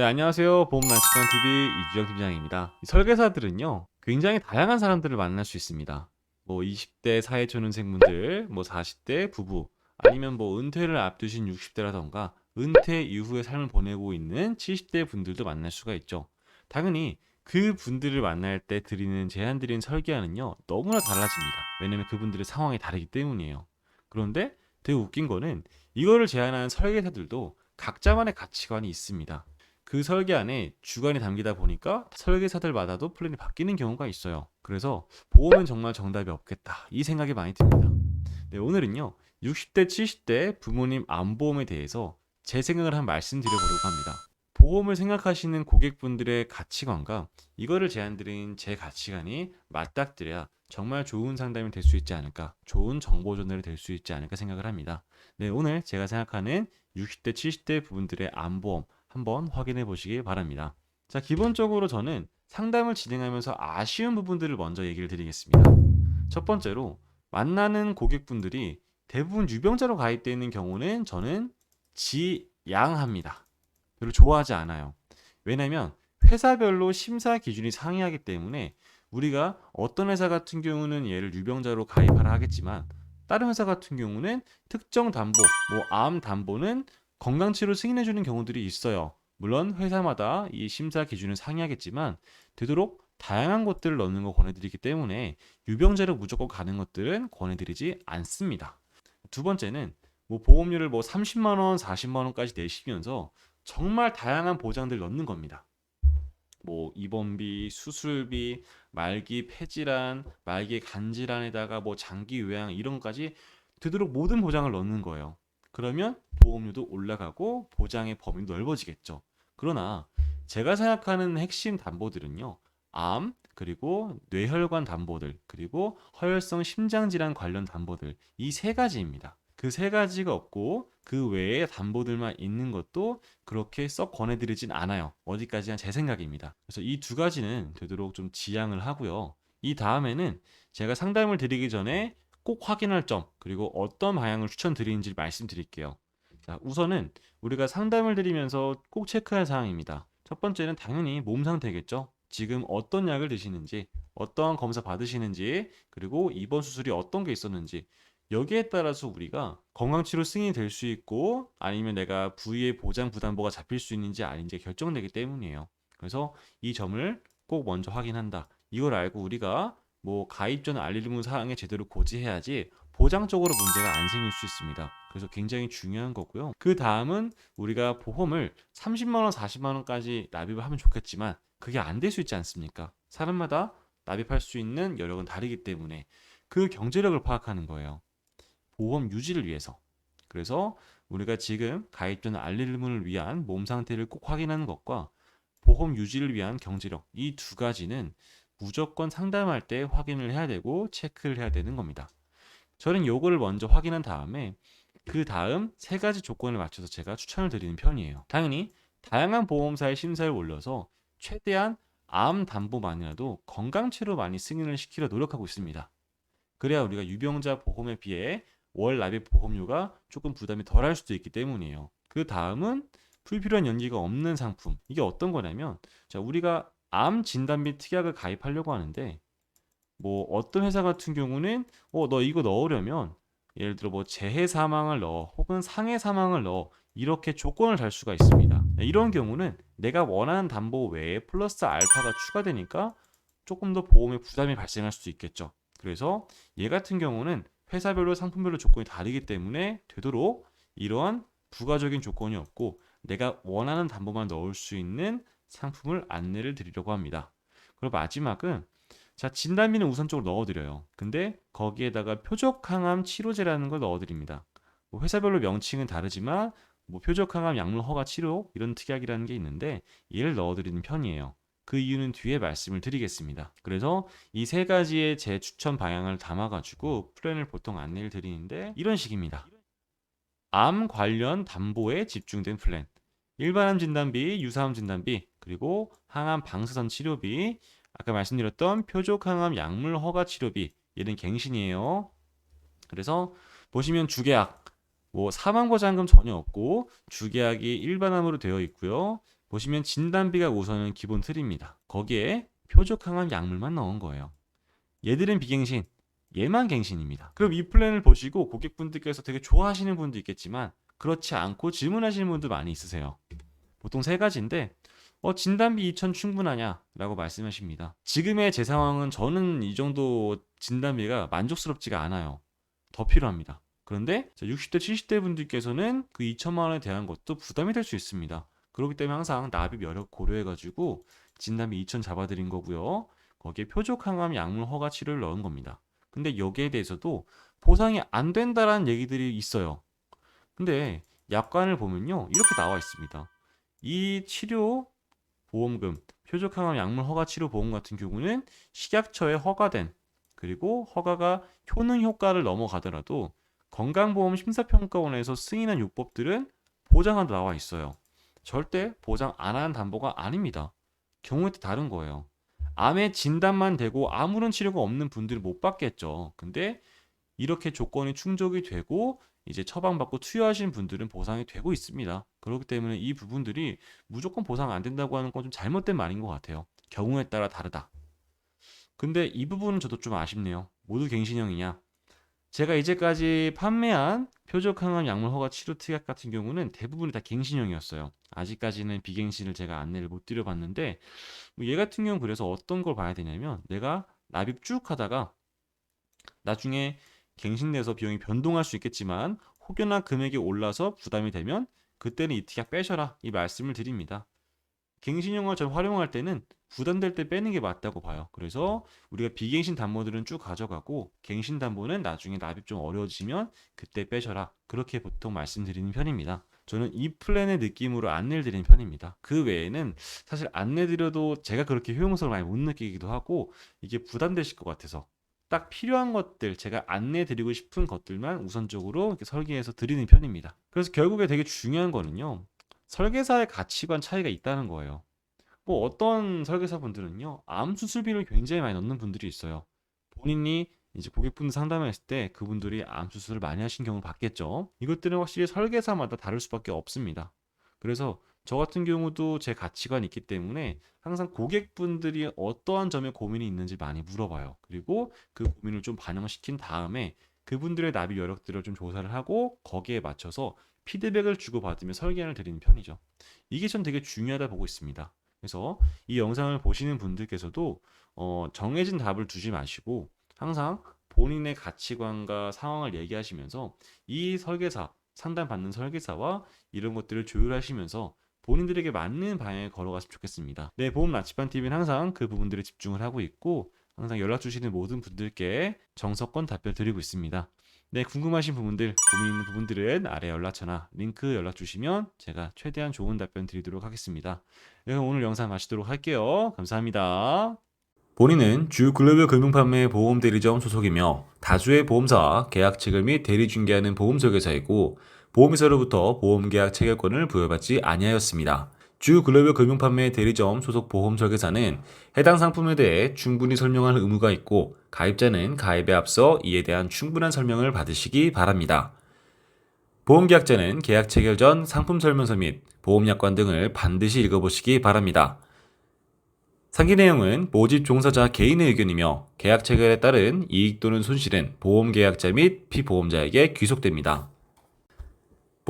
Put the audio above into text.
네, 안녕하세요. 보험 난치관 TV 이주영 팀장입니다. 이 설계사들은요, 굉장히 다양한 사람들을 만날 수 있습니다. 뭐 20대 사회초년생분들, 뭐 40대 부부, 아니면 뭐 은퇴를 앞두신 60대라던가 은퇴 이후의 삶을 보내고 있는 70대 분들도 만날 수가 있죠. 당연히 그 분들을 만날 때 드리는 제안 드리는 설계안은요, 너무나 달라집니다. 왜냐면 그분들의 상황이 다르기 때문이에요. 그런데 되게 웃긴 거는 이거를 제안하는 설계사들도 각자만의 가치관이 있습니다. 그 설계 안에 주관이 담기다 보니까 설계사들마다도 플랜이 바뀌는 경우가 있어요. 그래서 보험은 정말 정답이 없겠다. 이 생각이 많이 듭니다. 네, 오늘은요. 60대, 70대 부모님 안보험에 대해서 제 생각을 한 말씀드려보려고 합니다. 보험을 생각하시는 고객분들의 가치관과 이거를 제안드린 제 가치관이 맞닥뜨려야 정말 좋은 상담이 될 수 있지 않을까, 좋은 정보 전달이 될 수 있지 않을까 생각을 합니다. 네, 오늘 제가 생각하는 60대, 70대 부분들의 안보험 한번 확인해 보시기 바랍니다. 자, 기본적으로 저는 상담을 진행하면서 아쉬운 부분들을 먼저 얘기를 드리겠습니다. 첫 번째로 만나는 고객분들이 대부분 유병자로 가입되어 있는 경우는 저는 지양합니다. 별로 좋아하지 않아요. 왜냐면 회사별로 심사 기준이 상이하기 때문에 우리가 어떤 회사 같은 경우는 얘를 유병자로 가입하라 하겠지만 다른 회사 같은 경우는 특정 담보, 뭐 암 담보는 건강치료 승인해 주는 경우들이 있어요. 물론 회사마다 이 심사 기준은 상이하겠지만 되도록 다양한 것들을 넣는 거 권해드리기 때문에 유병자로 무조건 가는 것들은 권해드리지 않습니다. 두 번째는 뭐 보험료를 뭐 30만 원, 40만 원까지 내시면서 정말 다양한 보장들 넣는 겁니다. 뭐 입원비, 수술비, 말기 폐질환, 말기 간질환에다가 뭐 장기 요양 이런 것까지 되도록 모든 보장을 넣는 거예요. 그러면 보험료도 올라가고 보장의 범위도 넓어지겠죠. 그러나 제가 생각하는 핵심 담보들은요. 암, 그리고 뇌혈관 담보들, 그리고 허혈성 심장질환 관련 담보들 이 세 가지입니다. 그 세 가지가 없고 그 외에 담보들만 있는 것도 그렇게 썩 권해드리진 않아요. 어디까지나 제 생각입니다. 그래서 이 두 가지는 되도록 좀 지양을 하고요. 이 다음에는 제가 상담을 드리기 전에 꼭 확인할 점, 그리고 어떤 방향을 추천드리는지 말씀드릴게요. 자, 우선은 우리가 상담을 드리면서 꼭 체크할 사항입니다. 첫 번째는 당연히 몸 상태겠죠. 지금 어떤 약을 드시는지, 어떠한 검사 받으시는지, 그리고 입원 수술이 어떤 게 있었는지, 여기에 따라서 우리가 건강치료 승인이 될 수 있고, 아니면 내가 부위의 보장 부담보가 잡힐 수 있는지 아닌지 결정되기 때문이에요. 그래서 이 점을 꼭 먼저 확인한다. 이걸 알고 우리가 뭐 가입 전 의무 사항에 제대로 고지해야지 보장적으로 문제가 안 생길 수 있습니다. 그래서 굉장히 중요한 거고요. 그 다음은 우리가 보험을 30만 원, 40만 원까지 납입을 하면 좋겠지만 그게 안 될 수 있지 않습니까? 사람마다 납입할 수 있는 여력은 다르기 때문에 그 경제력을 파악하는 거예요. 보험 유지를 위해서. 그래서 우리가 지금 가입 전 의무를 위한 몸 상태를 꼭 확인하는 것과 보험 유지를 위한 경제력 이 두 가지는 무조건 상담할 때 확인을 해야 되고 체크를 해야 되는 겁니다. 저는 요거를 먼저 확인한 다음에 그 다음 세 가지 조건을 맞춰서 제가 추천을 드리는 편이에요. 당연히 다양한 보험사의 심사를 올려서 최대한 암 담보만이라도 건강치료 많이 승인을 시키려 노력하고 있습니다. 그래야 우리가 유병자 보험에 비해 월 납입 보험료가 조금 부담이 덜할 수도 있기 때문이에요. 그 다음은 불필요한 연기가 없는 상품. 이게 어떤 거냐면, 자, 우리가 암 진단비 특약을 가입하려고 하는데, 뭐 어떤 회사 같은 경우는 어 너 이거 넣으려면 예를 들어 뭐 재해 사망을 넣어 혹은 상해 사망을 넣어 이렇게 조건을 달 수가 있습니다. 네, 이런 경우는 내가 원하는 담보 외에 플러스 알파가 추가되니까 조금 더 보험에 부담이 발생할 수도 있겠죠. 그래서 얘 같은 경우는 회사별로 상품별로 조건이 다르기 때문에 되도록 이러한 부가적인 조건이 없고 내가 원하는 담보만 넣을 수 있는 상품을 안내를 드리려고 합니다. 그리고 마지막은 자, 진단비는 우선적으로 넣어드려요. 근데 거기에다가 표적항암 치료제라는 걸 넣어드립니다. 뭐 회사별로 명칭은 다르지만 뭐 표적항암 약물 허가 치료 이런 특약이라는 게 있는데 얘를 넣어드리는 편이에요. 그 이유는 뒤에 말씀을 드리겠습니다. 그래서 이 세 가지의 제 추천 방향을 담아가지고 플랜을 보통 안내를 드리는데 이런 식입니다. 암 관련 담보에 집중된 플랜. 일반암 진단비, 유사암 진단비, 그리고 항암 방사선 치료비, 아까 말씀드렸던 표적 항암 약물 허가 치료비 얘는 갱신이에요. 그래서 보시면 주계약 뭐 사망보장금 전혀 없고 주계약이 일반암으로 되어 있고요. 보시면 진단비가 우선은 기본 틀입니다. 거기에 표적 항암 약물만 넣은 거예요. 얘들은 비갱신, 얘만 갱신입니다. 그럼 이 플랜을 보시고 고객분들께서 되게 좋아하시는 분도 있겠지만 그렇지 않고 질문하시는 분들 많이 있으세요. 보통 세 가지인데 어, 진단비 2천 충분하냐? 라고 말씀하십니다. 지금의 제 상황은 저는 이 정도 진단비가 만족스럽지가 않아요. 더 필요합니다. 그런데 60대, 70대 분들께서는 그 2천만 원에 대한 것도 부담이 될 수 있습니다. 그렇기 때문에 항상 납입 여력 고려해가지고 진단비 2천 잡아드린 거고요. 거기에 표적 항암 약물 허가 치료를 넣은 겁니다. 근데 여기에 대해서도 보상이 안 된다라는 얘기들이 있어요. 근데 약관을 보면요. 이렇게 나와 있습니다. 이 치료 보험금, 표적 항암 약물 허가 치료 보험 같은 경우는 식약처에 허가된 그리고 허가가 효능 효과를 넘어가더라도 건강보험 심사평가원에서 승인한 요법들은 보장한다 나와 있어요. 절대 보장 안 하는 담보가 아닙니다. 경우에 따라 다른 거예요. 암의 진단만 되고 아무런 치료가 없는 분들은 못 받겠죠. 근데 이렇게 조건이 충족이 되고 이제 처방받고 투여하신 분들은 보상이 되고 있습니다. 그렇기 때문에 이 부분들이 무조건 보상 안 된다고 하는 건 좀 잘못된 말인 것 같아요. 경우에 따라 다르다. 근데 이 부분은 저도 좀 아쉽네요. 모두 갱신형이냐? 제가 이제까지 판매한 표적 항암 약물 허가 치료 특약 같은 경우는 대부분이 다 갱신형이었어요. 아직까지는 비갱신을 제가 안내를 못 드려봤는데 뭐 얘 같은 경우 그래서 어떤 걸 봐야 되냐면 내가 납입 쭉 하다가 나중에 갱신돼서 비용이 변동할 수 있겠지만 혹여나 금액이 올라서 부담이 되면 그때는 이 특약 빼셔라 이 말씀을 드립니다. 갱신형을 전 활용할 때는 부담될 때 빼는 게 맞다고 봐요. 그래서 우리가 비갱신 담보들은 쭉 가져가고 갱신 담보는 나중에 납입 좀 어려워지면 그때 빼셔라. 그렇게 보통 말씀드리는 편입니다. 저는 이 플랜의 느낌으로 안내를 드리는 편입니다. 그 외에는 사실 안내 드려도 제가 그렇게 효용성을 많이 못 느끼기도 하고 이게 부담되실 것 같아서 딱 필요한 것들 제가 안내 드리고 싶은 것들만 우선적으로 이렇게 설계해서 드리는 편입니다. 그래서 결국에 되게 중요한 거는요. 설계사의 가치관 차이가 있다는 거예요. 뭐 어떤 설계사분들은요, 암 수술비를 굉장히 많이 넣는 분들이 있어요. 본인이 이제 고객분들 상담했을 때 그분들이 암 수술을 많이 하신 경우 봤겠죠. 이것들은 확실히 설계사마다 다를 수밖에 없습니다. 그래서 저 같은 경우도 제 가치관이 있기 때문에 항상 고객분들이 어떠한 점에 고민이 있는지 많이 물어봐요. 그리고 그 고민을 좀 반영시킨 다음에 그분들의 납입 여력들을 좀 조사를 하고 거기에 맞춰서 피드백을 주고받으며 설계안을 드리는 편이죠. 이게 전 되게 중요하다 보고 있습니다. 그래서 이 영상을 보시는 분들께서도 어, 정해진 답을 두지 마시고 항상 본인의 가치관과 상황을 얘기하시면서 이 설계사, 상담받는 설계사와 이런 것들을 조율하시면서 본인들에게 맞는 방향에 걸어갔으면 좋겠습니다. 네, 보험 나치반 TV는 항상 그 부분들에 집중을 하고 있고 항상 연락 주시는 모든 분들께 정석권 답변 드리고 있습니다. 네, 궁금하신 부분들, 고민 있는 부분들은 아래 연락처나 링크 연락 주시면 제가 최대한 좋은 답변 드리도록 하겠습니다. 네, 오늘 영상 마치도록 할게요. 감사합니다. 본인은 주 글로벌 금융판매 보험 대리점 소속이며 다수의 보험사와 계약 체결 및 대리 중개하는 보험 설계사이고 보험회사로부터 보험계약 체결권을 부여받지 아니하였습니다. 주 글로벌 금융판매 대리점 소속 보험 설계사는 해당 상품에 대해 충분히 설명할 의무가 있고 가입자는 가입에 앞서 이에 대한 충분한 설명을 받으시기 바랍니다. 보험계약자는 계약 체결 전 상품 설명서 및 보험약관 등을 반드시 읽어보시기 바랍니다. 상기 내용은 모집 종사자 개인의 의견이며 계약 체결에 따른 이익 또는 손실은 보험계약자 및 피보험자에게 귀속됩니다.